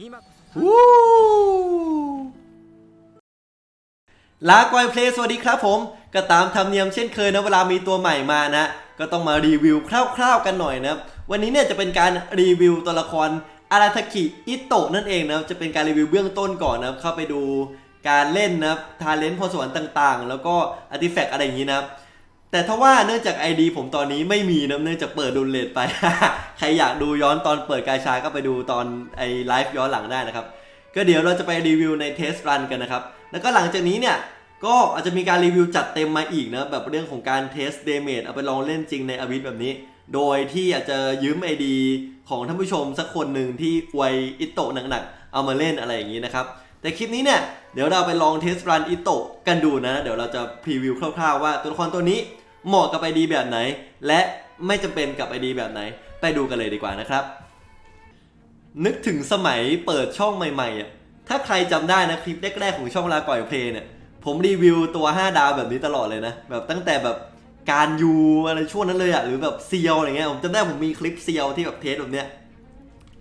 วู้ลากอยเพลย์สวัสดีครับผม ก็ตามธรรมเนียมเช่นเคยนะเวลามีตัวใหม่มานะ ก็ต้องมารีวิวคร่าวๆกันหน่อยนะวันนี้เนี่ยจะเป็นการรีวิวตัวละครอาราทากิอิโตะนั่นเองนะจะเป็นการรีวิวเบื้องต้นก่อนนะเข้าไปดูการเล่นนะทาเลนต์พอสวรรค์ต่างๆ แล้วก็อาร์ติแฟกอะไรอย่างนี้นะ แต่ถ้าว่าเนื่องจาก ID ผมตอนนี้ไม่มีนะเนื่องจากเปิดดูเลทไป ใครอยากดูย้อนตอนเปิดกาชาก็ไปดูตอนไอไลฟ์ย้อนหลังได้นะครับ ก็เดี๋ยวเราจะไปรีวิวในเทสรันกันนะครับ แล้วก็หลังจากนี้เนี่ย ก็อาจจะมีการรีวิวจัดเต็มมาอีกนะ แบบเรื่องของการเทสเดเมจเอาไปลองเล่นจริงในอวิทแบบนี้ โดยที่อาจจะยืม ID ของท่านผู้ชมสักคนหนึ่งที่อวยอิโตะหนักๆเอามาเล่นอะไรอย่างนี้นะครับแต่คลิปนี้เนี่ยเดี๋ยวเราไปลองเทสรันอิโตะกันดูนะ เดี๋ยวเราจะพรีวิวคร่าวๆว่าตัวละครตัวนี้ เหมาะกับ ID แบบไหน และไม่จำเป็นกับ ID แบบไหน ไปดูกันเลยดีกว่านะครับ นึกถึงสมัยเปิดช่องใหม่ๆอะถ้าใครจำได้นะคลิปแรกๆของช่องลาก่อยเพลย์เนี่ยผมรีวิวตัว 5 ดาวแบบนี้ตลอดเลยนะ แบบตั้งแต่แบบการยูอะไรช่วงนั้นเลยอะหรือแบบเซียวอะไรเงี้ยผมจำได้ผมมีคลิปเซียวที่แบบเทสแบบเนี้ย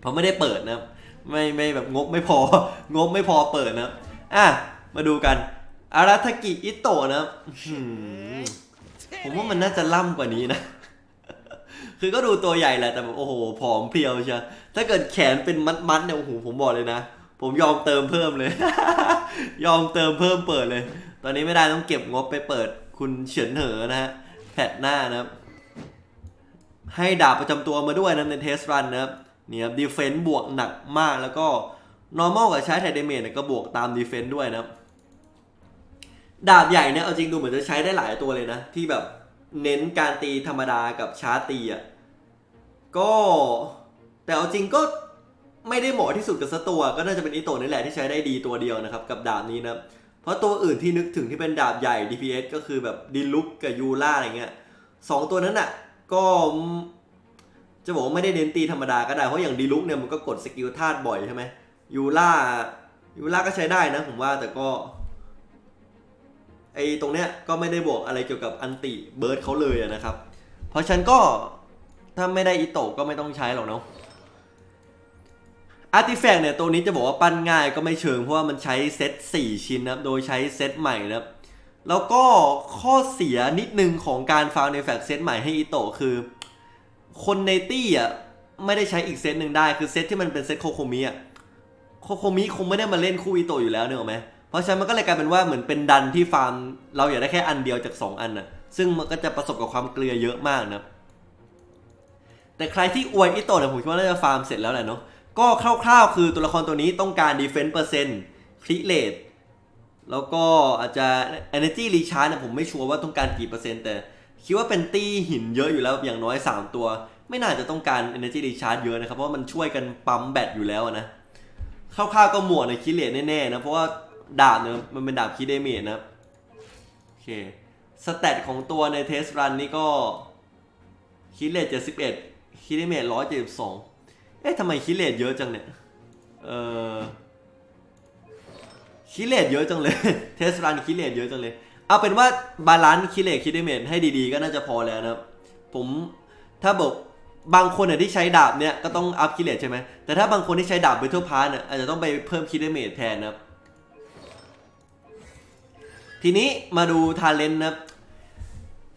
ผมไม่ได้เปิดนะไม่ไม่แบบงบไม่พองบไม่พอเปิดนะอะมาดูกันอาราทากิอิโตะนะ ผมว่ามันน่าจะล่ำกว่านี้นะ คือก็ดูตัวใหญ่แหละแต่แบบโอ้โหผอมเพรียวเชียวถ้าเกิดแขนเป็นมัดๆเนี่ยโอ้โหผมบอกเลยนะ ผมยอมเติมเพิ่มเลย ยอมเติมเพิ่มเปิดเลย ตอนนี้ไม่ได้ต้องเก็บงบไปเปิดคุณเฉินเหอนะฮะแพทหน้านะครับ ให้ดาบประจำตัวมาด้วยนะในเทสรันนะครับเนี่ยครับดีเฟนต์บวกหนักมากแล้วก็ normal กับใช้ไทเดเมจเนี่ยก็บวกตามดีเฟนต์ด้วยนะครับ ดาบใหญ่เนี่ยเอาจริงดูเหมือนจะใช้ได้หลายตัวเลยนะ ที่แบบเน้นการตีธรรมดากับช้าตีอะก็แต่เอาจริงก็ไม่ได้เหมาะที่สุดกับสตัวก็น่าจะเป็นอิโตนี่แหละที่ใช้ได้ดีตัวเดียวนะครับ กับดาบนี้นะเพราะตัวอื่นที่นึกถึงที่เป็นดาบใหญ่ DPS ก็คือแบบดิลุกกับยูล่าอะไรเงี้ยสองตัวนั้นอะก็จะบอกว่าไม่ได้เน้นตีธรรมดาก็ได้เพราะอย่างดิลุกเนี่ยมันก็กดสกิลธาตุบ่อยใช่ไหมยูล่ายูล่าก็ใช้ได้นะผมว่าแต่ก็ อตรงเนี้ยก็ไม่ได้บอกอะไรเกี่ยวกับอันติเบิร์ดเขาเลยนะครับ เพราะฉันก็ถ้าไม่ได้อิโตะก็ไม่ต้องใช้หรอกเนาะอาร์ติแฟกต์เนี่ยตัวนี้จะบอกว่าปั้นง่ายก็ไม่เชิงเพราะว่ามันใช้เซต4 ชิ้นนะครับ โดยใช้เซตใหม่นะครับ แล้วก็ข้อเสียนิดนึงของการฟาวในแฟกเซตใหม่ให้อิโตะคือ คนในตี้อะไม่ได้ใช้อีกเซตหนึ่งได้คือเซตที่มันเป็นเซตโคโคมิอะโคโคมิคงไม่ได้มาเล่นคู่อิโตะอยู่แล้วเนอะไหม เพราะฉะนั้นมันก็เลยกลายเป็นว่าเหมือนเป็นดันที่ฟาร์ม เราอยากได้แค่อันเดียวจาก 2 อันน่ะซึ่งมันก็จะประสบกับความเกลือเยอะมากนะแต่ใครที่อวยอิโตะเนี่ยผมคิดว่าน่าจะฟาร์มเสร็จแล้วแหละเนาะก็คร่าวๆ คือตัวละครตัวนี้ต้องการ defense เปอร์เซ็นต์คริเลตแล้วก็อาจจะ energy recharge เนี่ยผมไม่ชัวร์ว่าต้องการกี่เปอร์เซ็นต์แต่ คิดว่าเป็นตี้หินเยอะอยู่แล้วอย่างน้อย 3 ตัว ไม่น่าจะต้องการ energy recharge เยอะนะครับ เพราะว่ามันช่วยกันปั๊มแบตอยู่แล้วนะคร่าวๆก็หมวดในคิเลตแน่ๆนะ เพราะว่า ดาบเนี่ยมันเป็นดาบคิเดเมจนะครับ โอเคสแตทของตัวในเทสรันนี่ก็คิเลตเจ็ดสิบเอ็ดคิเดเมจร้อยเจ็ดสิบสองเอ๊ะทำไมคิเลตเยอะจังเนี่ย เออคิเลตเยอะจังเลย เทสรันคิเลตเยอะจังเลย เอาเป็นว่าบาลานซ์คิเลตคิเดเมจให้ดีๆ ก็น่าจะพอแล้วนะครับ ผมถ้าบอกบางคนเนี่ยที่ใช้ดาบเนี่ยก็ต้องอัพคิเลตใช่ไหมแต่ถ้าบางคนที่ใช้ดาบเบทเทิลพาร์เนี่ยอาจจะต้องไปเพิ่มคิเดเมจแทนนะครับ ทีนี้มาดูทาเลนต์นะ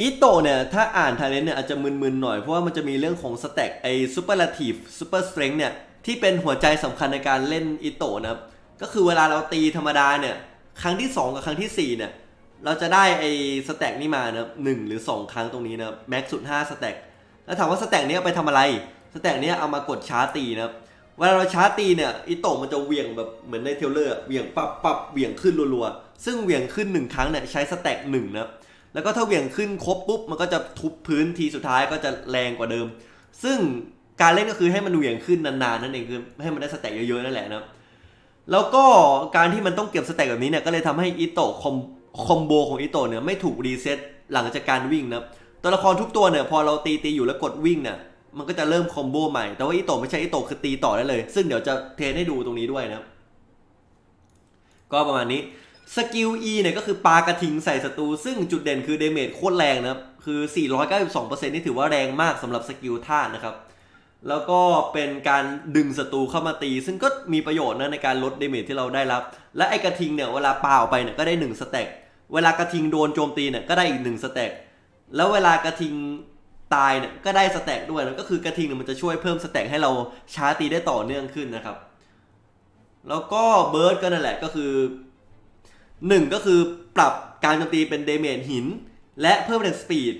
อิโตเนี่ย ถ้าอ่านทาเลนต์เนี่ย อาจจะมึนๆหน่อย เพราะว่ามันจะมีเรื่องของสแต็กไอซูเปอร์ลาทีฟซูเปอร์สเตรนท์เนี่ย ที่เป็นหัวใจสำคัญในการเล่นอิโตนะครับ ก็คือเวลาเราตีธรรมดาเนี่ย ครั้งที่ 2 กับครั้งทีสี่4 เนี่ย เราจะได้ไอสแต็กนี่มานะหนึ่งหรือ 2 ครั้งตรงนี้นะแม็กสุด5สแต็กแล้วถามว่าสแต็กนี้ไปทำอะไรสแต็กนี้เอามากดช้าตีนะครับเวลาเราช้าตีเนี่ยอิโตมันจะเหวี่ยงแบบเหมือนในเทเลอร์เหวี่ยงปับปับเหวี่ยงขึ้นรัวๆ ซึ่งเหวี่ยงขึ้นหนึ่งครั้งเนี่ยใช้สแต็กหนึ่งนะแล้วก็ถ้าเหวี่ยงขึ้นครบปุ๊บมันก็จะทุบพื้นทีสุดท้ายก็จะแรงกว่าเดิม ซึ่งการเล่นก็คือให้มันเหวี่ยงขึ้นนานๆนั่นเองคือให้มันได้สแต็กเยอะๆนั่นแหละนะแล้วก็การที่มันต้องเก็บสแต็กแบบนี้เนี่ยก็เลยทำให้อิโตะคอมคอมโบของอิโตะเนี่ยไม่ถูกรีเซ็ตหลังจากการวิ่งนะตัวละครทุกตัวเนี่ยพอเราตีตีอยู่แล้วกดวิ่งเนี่ยมันก็จะเริ่มคอมโบใหม่ แต่ว่าอิโตะไม่ใช่อิโตะคือตีต่อได้เลย ซึ่งเดี๋ยวจะเทรนให้ดูตรงนี้ด้วยนะ ก็ประมาณนี้ สกิล E เนี่ยก็คือปากระทิงใส่ศัตรู ซึ่งจุดเด่นคือเดเมจโคตรแรงนะครับ คือ 492%นี่ถือว่าแรงมากสำหรับสกิลธาตุนะครับ แล้วก็เป็นการดึงศัตรูเข้ามาตี ซึ่งก็มีประโยชน์นะในการลดเดเมจที่เราได้รับ และไอกระทิงเนี่ยเวลาปาออกไปเนี่ยก็ได้1สแต็กเวลากระทิงโดนโจมตีเนี่ยก็ได้อีก1สแต็กแล้วเวลากระทิงตายเนี่ยก็ได้สแต็กด้วยนะก็คือกระทิงเนี่ยมันจะช่วยเพิ่มสแต็กให้เราช้าตีได้ต่อเนื่องขึ้นนะครับ แล้วก็เบิร์ดก็นั่นแหละก็คือ หนึ่งก็คือปรับการโจมตีเป็นเดเมจหิน และเพิ่มแรงสปีด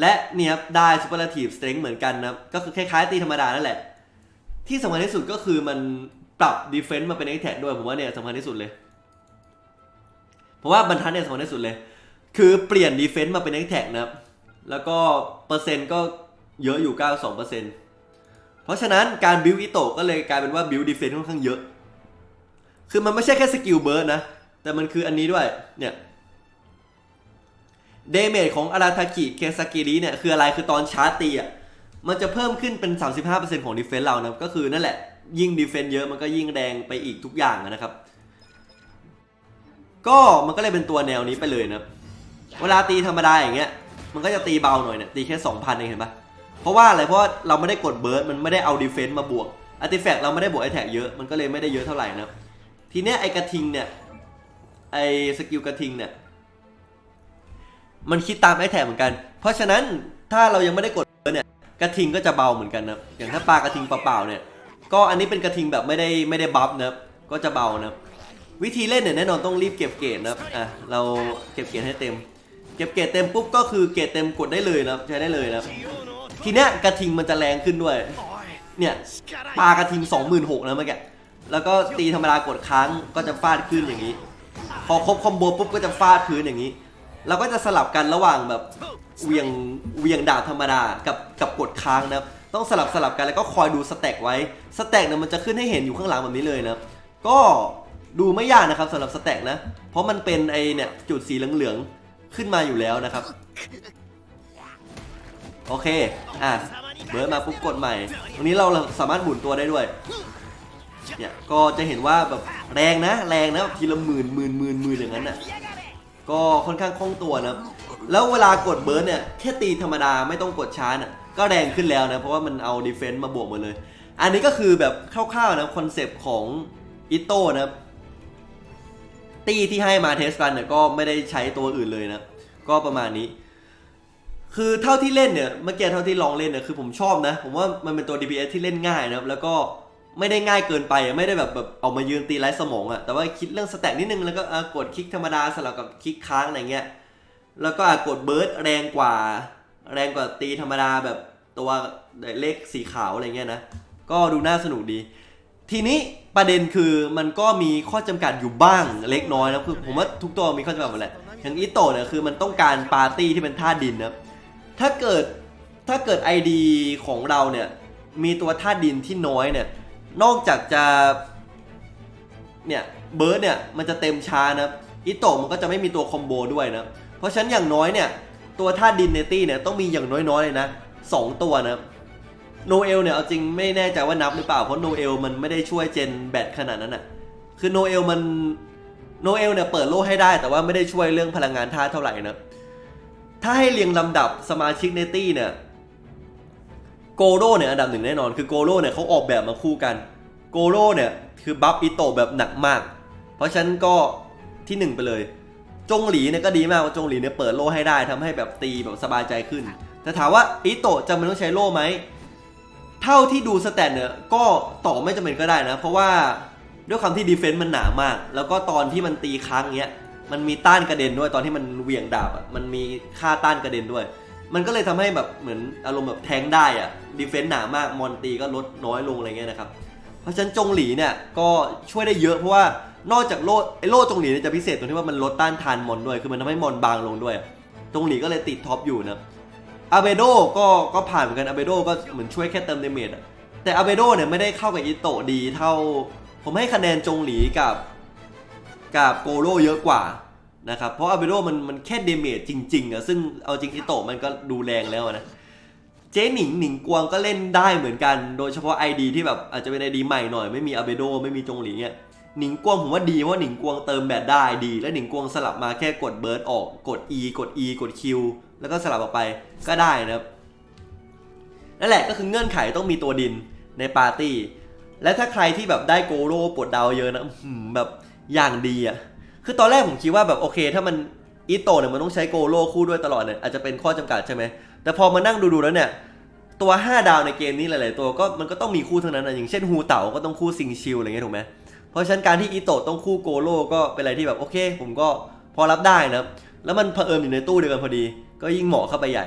และเนี่ยครับได้ superlative strength เหมือนกันนะก็คือคล้ายๆตีธรรมดานั่นแหละ ที่สำคัญที่สุดก็คือมันปรับ defense มาเป็น attack ด้วยผมว่าเนี่ยสำคัญที่สุดเลย เพราะว่าบรรทัดเนี่ยสำคัญที่สุดเลย คือเปลี่ยน defense มาเป็น attack นะครับแล้วก็เปอร์เซ็นต์ก็เยอะอยู่ 92%เพราะฉะนั้นการ build อิโตก็เลยกลายเป็นว่า build defense ค่อนข้างเยอะ คือมันไม่ใช่แค่สกิลเบิร์ดนะ แต่มันคืออันนี้ด้วย เนี่ยเดเมจของอาราทากิเคซากิริเนี่ย คืออะไรคือตอนชาร์จตีอะ มันจะเพิ่มขึ้นเป็น 35%ของดีเฟนส์เรานะก็คือนั่นแหละ ยิ่งดีเฟนส์เยอะมันก็ยิ่งแรงไปอีกทุกอย่างนะครับ ก็มันก็เลยเป็นตัวแนวนี้ไปเลยนะเวลาตีธรรมดาอย่างเงี้ย มันก็จะตีเบาหน่อยเนี่ยตีแค่ 2,000เองเห็นปะเพราะว่าอะไรเพราะาเราไม่ได้กดเบิร์ดมันไม่ได้เอาดีเฟนส์มาบวกอาร์ติแฟกต์เราไม่ได้บวกไอแท็กเยอะมันก็เลยไม่ได้เยอะเท่าไหร่นะทีเนี้ยไอกระทิงเนี่ย ไอสกิลกระทิงเนี่ย มันคิดตามไอ้แท็กเหมือนกัน เพราะฉะนั้นถ้าเรายังไม่ได้กดเนี่ยกระทิงก็จะเบาเหมือนกันนะอย่างถ้าปลากระทิงเปล่าๆเนี่ย ก็อันนี้เป็นกระทิงแบบไม่ได้ไม่ได้บัฟนะก็จะเบานะวิธีเล่นเนี่ยแน่นอนต้องรีบเก็บเกรดนะอะเราเก็บเกรดให้เต็ม เก็บเกรดเต็มปุ๊บก็คือเกรดเต็มกดได้เลยนะใช้ได้เลยนะทีเนี้ยกระทิงมันจะแรงขึ้นด้วย เนี่ยปลากระทิง 26,000นะเมื่อกี้แล้วก็ตีธรรมดากดค้างก็จะฟาดขึ้นอย่างนี้ พอครบคอมโบปุ๊บก็จะฟาดพื้นอย่างนี้ เราก็จะสลับกันระหว่างแบบเวียงเวียงดาบธรรมดากับกับกดค้างนะครับต้องสลับสลับกันแล้วก็คอยดูสแต็กไว้สแต็กเนี่ยมันจะขึ้นให้เห็นอยู่ข้างหลังแบบนี้เลยนะก็ดูไม่ยากนะครับสำหรับสแต็กนะ เพราะมันเป็นไอเนี่ยจุดสีเหลืองๆขึ้นมาอยู่แล้วนะครับ โอเค อะเบิร์ดมาปุ๊บกดใหม่ ตรงนี้เราสามารถหมุนตัวได้ด้วย เนี่ยก็จะเห็นว่าแบบแรงนะ แรงนะแบบทีละหมื่นหมื่นหมื่นหมื่นอย่างนั้นน่ะก็ค่อนข้างคล่องตัวนะแล้วเวลากดเบิร์ดเนี่ยแค่ตีธรรมดาไม่ต้องกดชาร์จน่ะก็แรงขึ้นแล้วนะ เพราะว่ามันเอาดีเฟนต์มาบวกหมดเลย อันนี้ก็คือแบบคร่าวๆนะคอนเซปต์ของอิโต้นะตีที่ให้มาเทสกันเนี่ยก็ไม่ได้ใช้ตัวอื่นเลยนะ ก็ประมาณนี้ คือเท่าที่เล่นเนี่ยเมื่อกี้เท่าที่ลองเล่นเนี่ยคือผมชอบนะ ผมว่ามันเป็นตัว DPS ที่เล่นง่ายนะแล้วก็ ไม่ได้ง่ายเกินไปไม่ได้แบบแบบเอามายืนตีไร้สมองอะแต่ว่าคิดเรื่องสแต็กนิดนึงแล้วก็อะกดคลิกธรรมดาสลับกับคลิกค้างอะไรเงี้ยแล้วก็อะกดเบิร์ดแรงกว่า แรงกว่าตีธรรมดาแบบตัวเลขสีขาวอะไรเงี้ยนะก็ดูน่าสนุกดี ทีนี้ประเด็นคือมันก็มีข้อจำกัดอยู่บ้างเล็กน้อยนะคือผมว่าทุกตัวมีข้อจำกัดหมดแหละอย่างอิโตะเนี่ยคือมันต้องการปาร์ตี้ที่เป็นธาดินนะถ้าเกิดถ้าเกิด ID ของเราเนี่ยมีตัวธาดินที่น้อยเนี่ย นอกจากจะ เนี่ยเบิร์ดเนี่ยมันจะเต็มช้านะอิโตะมันก็จะไม่มีตัวคอมโบด้วยนะ เพราะฉะนั้นอย่างน้อยเนี่ย ตัวธาตุดินเนตี้เนี่ยต้องมีอย่างน้อยๆเลยนะสองตัวนะโนเอลเนี่ยเอาจริงไม่แน่ใจว่านับหรือเปล่า เพราะโนเอลมันไม่ได้ช่วยเจนแบตขนาดนั้นอะคือโนเอลมันโนเอลเนี่ยเปิดโลกให้ได้แต่ว่าไม่ได้ช่วยเรื่องพลังงานธาตุเท่าไหร่นะถ้าให้เรียงลำดับสมาชิกในตี้เนี่ย โกโร่เนี่ยอันดับหนึ่งแน่นอนคือโกโร่เนี่ยเขาออกแบบมาคู่กัน โกโร่เนี่ยคือบัฟอิโตแบบหนักมาก เพราะฉะนั้นก็ที่หนึ่งไปเลย จงหลีเนี่ยก็ดีมากว่าจงหลีเนี่ยเปิดโล่ให้ได้ทำให้แบบตีแบบสบายใจขึ้น แต่ถามว่าอิโตจำเป็นต้องใช้โล่ไหมเท่าที่ดูสแตทเนี่ยก็ต่อไม่จำเป็นก็ได้นะ เพราะว่าด้วยความที่ดีเฟนต์มันหนามาก แล้วก็ตอนที่มันตีค้างเงี้ยมันมีต้านกระเด็นด้วยตอนที่มันเหวี่ยงดาบอะมันมีค่าต้านกระเด็นด้วย มันก็เลยทำให้แบบเหมือนอารมณ์แบบแทงได้อะดีเฟนต์หนามากมอนตีก็ลดน้อยลงอะไรเงี้ยนะครับ เพราะฉะนั้นจงหลีเนี่ยก็ช่วยได้เยอะเพราะว่านอกจากโล่ไอ้โล่จงหลีเนี่ยจะพิเศษตรงที่ว่ามันลดต้านทานมอนด้วย คือมันทำให้มอนบางลงด้วย จงหลีก็เลยติดท็อปอยู่นะอาเบโดก็ก็ผ่านเหมือนกันอาเบโดก็เหมือนช่วยแค่เติมเดเมจอะแต่อาเบโดเนี่ยไม่ได้เข้ากับอิโตะดีเท่า ผมให้คะแนนจงหลีกับ กับโกโร่เยอะกว่า นะครับ เพราะอาเบโดมันมันแค่เดเมจจริงๆอะซึ่งเอาจริงอิโตะมันก็ดูแรงแล้วนะเจ๊หนิงหนิงกวางก็เล่นได้เหมือนกัน โดยเฉพาะ ID ที่แบบอาจจะเป็น ID ใหม่หน่อยไม่มีอาเบโดไม่มีจงหลีเนี่ยหนิงกวางผมว่าดีเพราะหนิงกวางเติมแบตได้ดี แล้วหนิงกวางสลับมาแค่กดเบิร์ดออกกด E กด E กด Q แล้วก็สลับออกไปก็ได้นะครับนั่นแหละก็คือเงื่อนไขต้องมีตัวดินในปาร์ตี้ และถ้าใครที่แบบได้โกโร่ปลดดาวเยอะนะแบบอย่างดีอะ คือตอนแรกผมคิดว่าแบบโอเค ถ้ามันอีโตเนี่ยมันต้องใช้โกโร่คู่ด้วยตลอดเนี่ยอาจจะเป็นข้อจำกัดใช่ไหมแต่พอมานั่งดูๆแล้วเนี่ยตัว 5 ดาวในเกมนี้หลาย ๆ ตัวก็มันก็ต้องมีคู่ทั้งนั้นนะอย่างเช่นฮูเต๋าก็ต้องคู่ซิงชิลอะไรเงี้ยถูกไหมเพราะฉะนั้นการที่อีโตต้องคู่โกโร่ก็เป็นอะไรที่แบบโอเค ผมก็พอรับได้นะแล้วมันเผอิญอยู่ในตู้เดียวกันพอดี ก็ยิ่งเหมาะเข้าไปใหญ่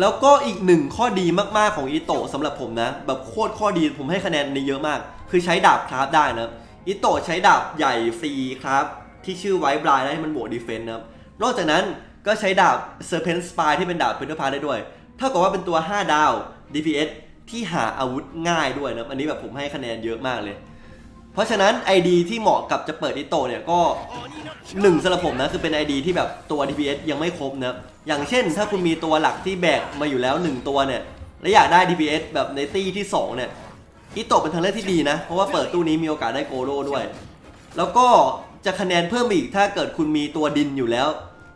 แล้วก็อีกหนึ่งข้อดีมากๆของอีโตะสำหรับผมนะ แบบโคตรข้อดีผมให้คะแนนในเยอะมาก คือใช้ดาบคราฟได้นะ อีโตะใช้ดาบใหญ่ฟรีครับ ที่ชื่อไวบลายได้ให้มันบวกดีเฟนต์นะครับ นอกจากนั้นก็ใช้ดาบเซอร์เพนสปายที่เป็นดาบเพนทอร์พาได้ด้วยเท่ากับว่าเป็นตัว 5 ดาว DPS ที่หาอาวุธง่ายด้วยนะอันนี้แบบผมให้คะแนนเยอะมากเลย เพราะฉะนั้น ID ที่เหมาะกับจะเปิดอิโตะเนี่ยก็หนึ่งสำหรับผมนะคือเป็น ID ที่แบบตัว DPS ยังไม่ครบนะอย่างเช่น ถ้าคุณมีตัวหลักที่แบกมาอยู่แล้ว 1 ตัวเนี่ยและอยากได้ DPS แบบในตี้ที่2เนี่ย อิโตะเป็นทางเลือกที่ดีนะ เพราะว่าเปิดตู้นี้มีโอกาสได้โกโร่ด้วย แล้วก็จะคะแนนเพิ่มอีกถ้าเกิดคุณมีตัวดินอยู่แล้ว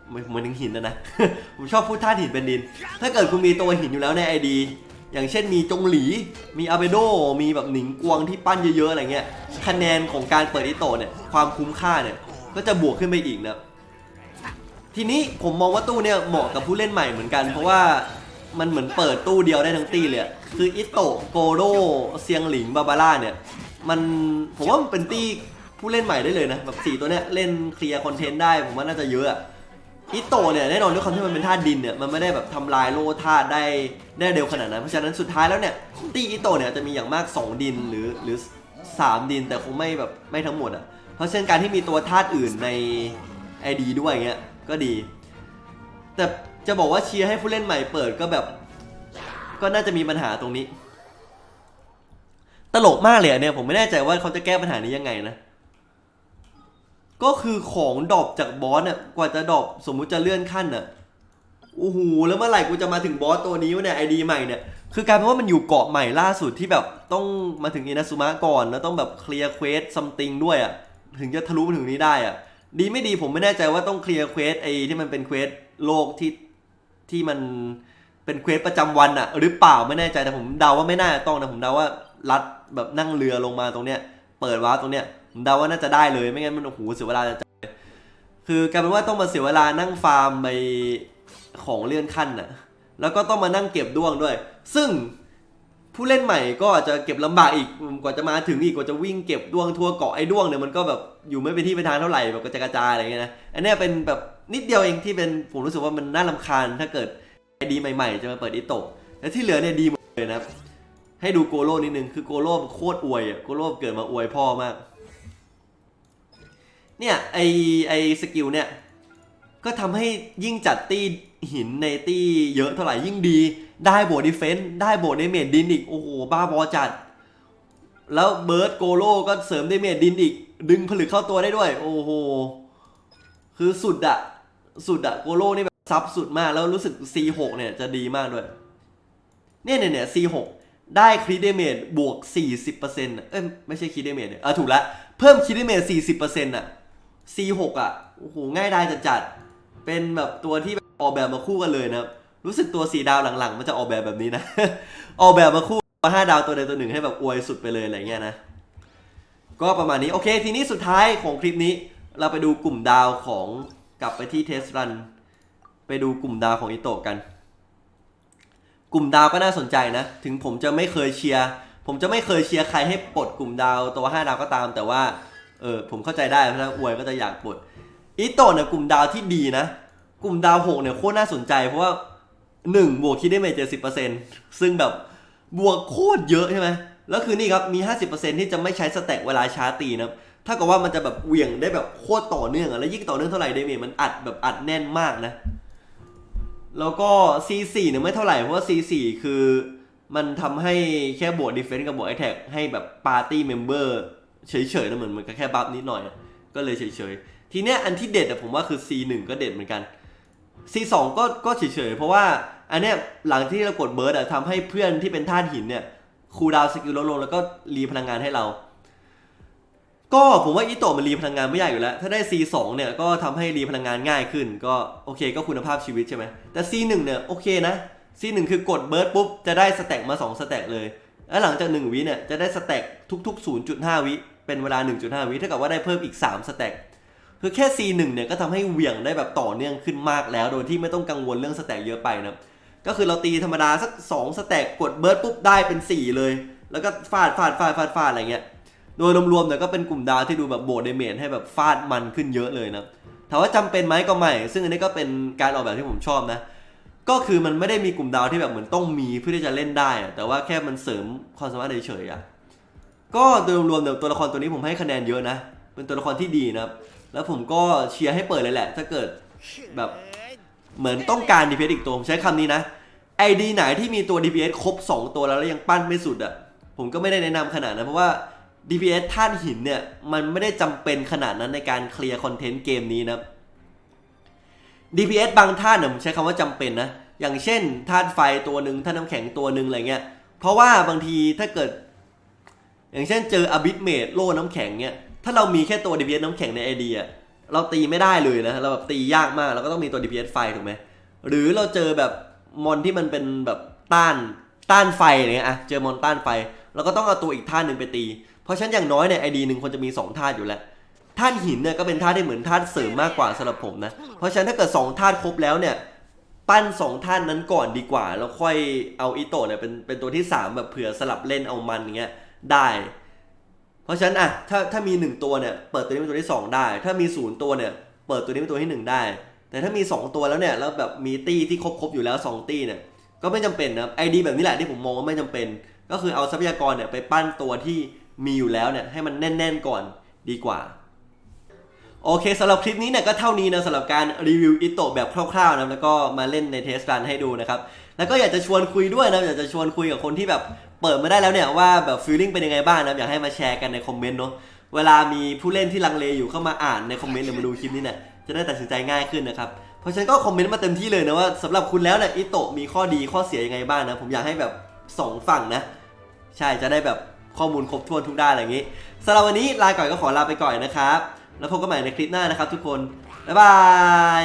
เหมือนเหมือนถึงหินนะนะ ผมชอบพูดท่าหินเป็นดิน ถ้าเกิดคุณมีตัวหินอยู่แล้วใน ID อย่างเช่นมีจงหลี มีอาเบโด มีแบบหนิงกวงที่ปั้นเยอะๆอะไรเงี้ย คะแนนของการเปิดอิโตเนี่ย ความคุ้มค่าเนี่ย ก็จะบวกขึ้นไปอีกนะ ทีนี้ผมมองว่าตู้เนี่ยเหมาะกับผู้เล่นใหม่เหมือนกัน เพราะว่ามันเหมือนเปิดตู้เดียวได้ทั้งตี้เลย คืออิโตะโกโร่เซียงหลิงบาบาร่าเนี่ยมันผมว่ามันเป็นตี้ผู้เล่นใหม่ได้เลยนะแบบสี่ตัวเนี้ยเล่นเคลียร์คอนเทนต์ได้ผมว่าน่าจะเยอะอะอิโตะเนี่ยแน่นอนด้วยความที่มันเป็นธาตุดินเนี่ยมันไม่ได้แบบทำลายโล่ธาตุได้ได้เร็วขนาดนั้นเพราะฉะนั้นสุดท้ายแล้วเนี่ยตี้อิโตะเนี่ยจะมีอย่างมาก 2 ดินหรือหรือ 3 ดินแต่คงไม่แบบไม่ทั้งหมดอะเพราะฉะนั้นการที่มีตัวธาตุอื่นใน ID ด้วยเงี้ยก็ดี แต่จะบอกว่าเชียร์ให้ผู้เล่นใหม่เปิดก็แบบ ก็น่าจะมีปัญหาตรงนี้ ตลกมากเลยเนี่ย ผมไม่แน่ใจว่าเขาจะแก้ปัญหานี้ยังไงนะ ก็คือของดอปจากบอสเนี่ยกว่าจะดอปสมมุติจะเลื่อนขั้นน่ะโอ้โหแล้วเมื่อไหร่กูจะมาถึงบอสตัวนี้วะเนี่ยไอดีใหม่เนี่ยคือกลายเป็นว่ามันอยู่เกาะใหม่ล่าสุดที่แบบต้องมาถึงอินาซุมะก่อนแล้วต้องแบบเคลียร์เควสซัมติงด้วยอะถึงจะทะลุมาถึงนี้ได้อะดีไม่ดีผมไม่แน่ใจว่าต้องเคลียร์เควสไอที่มันเป็นเควสโลกที่ที่มัน เป็นเควสประจำวันอะหรือเปล่าไม่แน่ใจแต่ผมเดาว่าไม่น่าจะต้องนะผมเดาว่ารัดแบบนั่งเรือลงมาตรงเนี้ยเปิดวาร์ปตรงเนี้ยผมเดาว่าน่าจะได้เลยไม่งั้นมันโอ้โหเสียเวลาจะคือกลายเป็นว่าต้องมาเสียเวลานั่งฟาร์มไปของเลื่อนขั้นน่ะแล้วก็ต้องมานั่งเก็บด้วงด้วย ซึ่งผู้เล่นใหม่ก็อาจจะเก็บลำบากอีกกว่าจะมาถึงอีกกว่าจะวิ่งเก็บด้วงทั่วเกาะไอ้ด้วงเนี่ยมันก็แบบอยู่ไม่เป็นที่เป็นทางเท่าไหร่แบบกระจายกระจายอะไรเงี้ยนะอันเนี้ยเป็นแบบนิดเดียวเองที่เป็นผมรู้สึกว่ามันน่ารำคาญถ้าเกิด ไอดีใหม่ๆ จะมาเปิดอิโตะและที่เหลือเนี่ยดีหมดเลยนะครับ ให้ดูโกโร่นิดนึง คือโกโร่โคตรอวยอะ โกโร่เกิดมาอวยพ่อมาก เนี่ยไอไอสกิลเนี่ย ก็ทำให้ยิ่งจัดตี้หินในตี้เยอะเท่าไหร่ยิ่งดี ได้โบดิเฟนต์ได้โบดเมจดินอีก โอ้โห บ้าบอจัด แล้วเบิร์ดโกโร่ก็เสริมเดเมจดินอีก ดึงผลึกเข้าตัวได้ด้วย โอ้โห คือสุดอะสุดอะโกโร่นี่ ซับสุดมากแล้วรู้สึก C6 เนี่ยจะดีมากด้วย เนี่ยเนี่ยเนี่ย C6 ได้คริดเดเมจบวก 40%อะเอ้ยไม่ใช่คริดเดเมจเนี่ยอะถูกละ เพิ่มคริเดเมจ40%อะ C6 อะ โอ้โห ง่ายไดายจัดจัดๆเป็นแบบตัวที่ออกแบบมาคู่กันเลยนะครับ รู้สึกตัวสีดาวหลังๆ มันจะออกแบบแบบนี้นะ ออกแบบมาคู่มาห้าดาวตัวใดตัวหนึ่งให้แบบอวยสุดไปเลยอะไรเงี้ยนะ ก็ประมาณนี้ โอเค ทีนี้สุดท้ายของคลิปนี้ เราไปดูกลุ่มดาวของกลับไปที่เทสรัน ดูกลุ่มดาวของอิโตะกัน กลุ่มดาวก็น่าสนใจนะ ถึงผมจะไม่เคยเชียร์ผมจะไม่เคยเชียร์ใครให้ปลดกลุ่มดาวตัว5ดาวก็ตาม แต่ว่าเออผมเข้าใจได้เพราะถ้าอวยก็จะอยากปลดอิโตะเนี่ยกลุ่มดาวที่ดีนะ กลุ่มดาว6เนี่ยโคตรน่าสนใจเพราะว่า1บวกคิดได้ไหมเจ็ดสิบเปอร์เซ็นต์ซึ่งแบบบวกโคตรเยอะใช่ไหมแล้วคือนี่ครับมี 50%ที่จะไม่ใช้สแต็กเวลาชาร์ตีนะถ้ากับว่ามันจะแบบเหวี่ยงได้แบบโคตรต่อเนื่องอะแล้วยิ่งต่อเนื่องเท่าไหร่เดเมจมันอัดแบบอัดแน่นมากนะ แล้วก็ C4 เนี่ยไม่เท่าไหร่ เพราะว่า C4 คือมันทำให้แค่บวกดีเฟนต์กับบวกไอแท็กให้แบบปาร์ตี้เมมเบอร์เฉยๆนะเหมือนมันก็แค่บัฟนิดหน่อย ก็เลยเฉยๆ ทีเนี้ยอันที่เด็ดอะผมว่าคือ C1 ก็เด็ดเหมือนกัน C2 ก็ก็เฉยๆ เพราะว่าอันเนี้ยหลังที่เรากดเบิร์ดอะทำให้เพื่อนที่เป็นธาตุหินเนี่ยคูลดาวสกิลลดลงแล้วก็รีพลังงานให้เรา ก็ผมว่าอิโตะมันรีพลังงานไม่ยากอยู่แล้ว ถ้าได้ C2 เนี่ยก็ทำให้รีพลังงานง่ายขึ้น ก็โอเคก็คุณภาพชีวิตใช่ไหมแต่ C1 เนี่ยโอเคนะ C1 คือกดเบิร์ดปุ๊บจะได้สแต็กมา 2 สแต็กเลย แล้วหลังจาก 1 วิเนี่ยจะได้สแต็กทุก ๆ 0.5 วิเป็นเวลา 1.5 วิเท่ากับว่าได้เพิ่มอีก 3 สแต็กคือแค่ C1 เนี่ยก็ทำให้เหวี่ยงได้แบบต่อเนื่องขึ้นมากแล้ว โดยที่ไม่ต้องกังวลเรื่องสแต็กเยอะไปนะก็คือเราตีธรรมดาสัก 2 สแต็กกดเบิร์ดปุ๊บได้เป็น 4 เลย แล้วก็ฟาดฟาดฟาดฟาดฟาดอะไรเงี้ย โดยรวมๆเนี่ยก็เป็นกลุ่มดาวที่ดูแบบโบดเดเมจให้แบบฟาดมันขึ้นเยอะเลยนะถามว่าจำเป็นไหมก็ไม่ ซึ่งอันนี้ก็เป็นการออกแบบที่ผมชอบนะ ก็คือมันไม่ได้มีกลุ่มดาวที่แบบเหมือนต้องมีเพื่อที่จะเล่นได้ แต่ว่าแค่มันเสริมความสามารถเฉยๆอะก็โดยรวมๆเนี่ยตัวละครตัวนี้ผมให้คะแนนเยอะนะ เป็นตัวละครที่ดีนะครับ แล้วผมก็เชียร์ให้เปิดเลยแหละ ถ้าเกิดแบบเหมือนต้องการ DPS อีกตัวผมใช้คำนี้นะไอดีไหนที่มีตัว DPS ครบ 2 ตัวแล้วแล้วยังปั้นไม่สุดอะผมก็ไม่ได้แนะนำขนาดนั้นเพราะว่า DPS ท่านหินเนี่ย มันไม่ได้จำเป็นขนาดนั้นในการเคลียร์คอนเทนต์เกมนี้นะ DPS บางท่านเนี่ยผมใช้คำว่าจำเป็นนะ อย่างเช่นธาตุไฟตัวหนึ่งธาตุน้ำแข็งตัวหนึ่งอะไรเงี้ย เพราะว่าบางทีถ้าเกิด อย่างเช่นเจออบิทเมดโล่น้ำแข็งเนี่ยถ้าเรามีแค่ตัว DPS น้ำแข็งในไอเดียเราตีไม่ได้เลยนะ เราแบบตียากมาก เราก็ต้องมีตัว DPS ไฟถูกไหม หรือเราเจอแบบมอนที่มันเป็นแบบต้านต้านไฟอะไรเงี้ยอะเจอมอนต้านไฟ เราก็ต้องเอาตัวอีกท่าตุหนึ่งไปตี เพราะฉะนั้นอย่างน้อยเนี่ยไอดีหนึ่งควรจะมี2ธาตุอยู่แล้วธาตุหินเนี่ยก็เป็นธาตุที่เหมือนธาตุเสริมมากกว่าสำหรับผมนะ เพราะฉะนั้นถ้าเกิด2ธาตุครบแล้วเนี่ยปั้น2ธาตุนั้นก่อนดีกว่า แล้วค่อยเอาอิโตะเนี่ยเป็นเป็นตัวที่ 3 แบบเผื่อสลับเล่นเอามันอย่างเงี้ยได้ เพราะฉะนั้นอะถ้าถ้ามี 1 ตัวเนี่ยเปิดตัวนี้เป็นตัวที่ 2 ได้ ถ้ามี 0 ตัวเนี่ยเปิดตัวนี้เป็นตัวที่ 1 ได้ แต่ถ้ามี 2 ตัวแล้วเนี่ยแล้วแบบมีตี้ที่ครบครบอยู่แล้ว 2 ตี้เนี่ยก็ไม่จำเป็นนะไอดีแบบนี้แหละที่ผมมองว่าไม่จำเป็น ก็คือเอาทรัพยากรเนี่ยไปปั้นตัวที่ มีอยู่แล้วเนี่ยให้มันแน่น ๆ ก่อนดีกว่า โอเคสำหรับคลิปนี้เนี่ยก็เท่านี้นะสำหรับการรีวิวอิโตะแบบคร่าวๆนะแล้วก็มาเล่นในเทสรันให้ดูนะครับ แล้วก็อยากจะชวนคุยด้วยนะอยากจะชวนคุยกับคนที่แบบเปิดมาได้แล้วเนี่ยว่าแบบฟีลลิ่งเป็นยังไงบ้างนะอยากให้มาแชร์กันในคอมเมนต์เนาะเวลามีผู้เล่นที่ลังเลอยู่เข้ามาอ่านในคอมเมนต์หรือมาดูคลิปนี้เนี่ยจะได้ตัดสินใจง่ายขึ้นนะครับเพราะฉะนั้นก็คอมเมนต์มาเต็มที่เลยนะว่าสำหรับคุณแล้วเนี่ยอิโตะมีข้อดีข้อเสียยังไงบ้างนะผมอยากให้แบบสองฝั่งนะ ใช่จะได้แบบ ข้อมูลครบถ้วนทุกด้านอะไรอย่างนี้สำหรับวันนี้ลาก่อนก็ขอลาไปก่อนนะครับ แล้วพบกันใหม่ในคลิปหน้านะครับทุกคน บ๊ายบาย